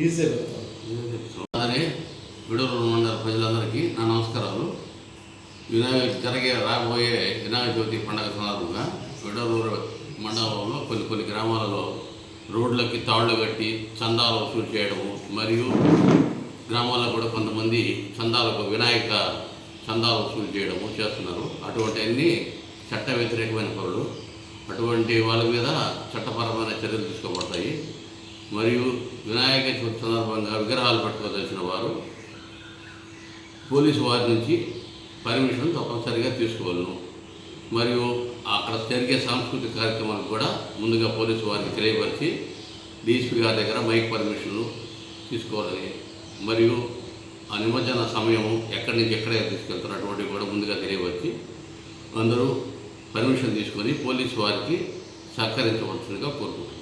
అలానే విడూరు మండల ప్రజలందరికీ నా నమస్కారాలు. వినాయక జరిగే రాబోయే వినాయక చవితి పండుగ సందర్భంగా విడూరు మండలంలో కొన్ని కొన్ని గ్రామాలలో రోడ్లకి తాళ్ళు కట్టి చందాలు వసూలు చేయడము మరియు గ్రామాల్లో కూడా కొంతమంది చందాలకు వినాయక చందాలు వసూలు చేయడము చేస్తున్నారు. అటువంటి అన్ని చట్ట వ్యతిరేకమైన పనులు. అటువంటి వాళ్ళ మీద చట్టపరమైన చర్యలు తీసుకోబడతాయి. మరియు వినాయక చవితి సందర్భంగా విగ్రహాలు పట్టుకోదలసిన వారు పోలీసు వారి నుంచి పర్మిషన్ తప్పనిసరిగా తీసుకోవాలను. మరియు అక్కడ జరిగే సాంస్కృతిక కార్యక్రమాలు కూడా ముందుగా పోలీసు వారికి తెలియపరిచి డీసీపీ గారి దగ్గర మైక్ పర్మిషన్లు తీసుకోవాలని మరియు ఆ నిమజ్జన సమయం ఎక్కడి నుంచి ఎక్కడ తీసుకెళ్తున్నటువంటివి కూడా ముందుగా తెలియవచ్చి అందరూ పర్మిషన్ తీసుకొని పోలీసు వారికి సహకరించవలసిందిగా కోరుకుంటున్నాను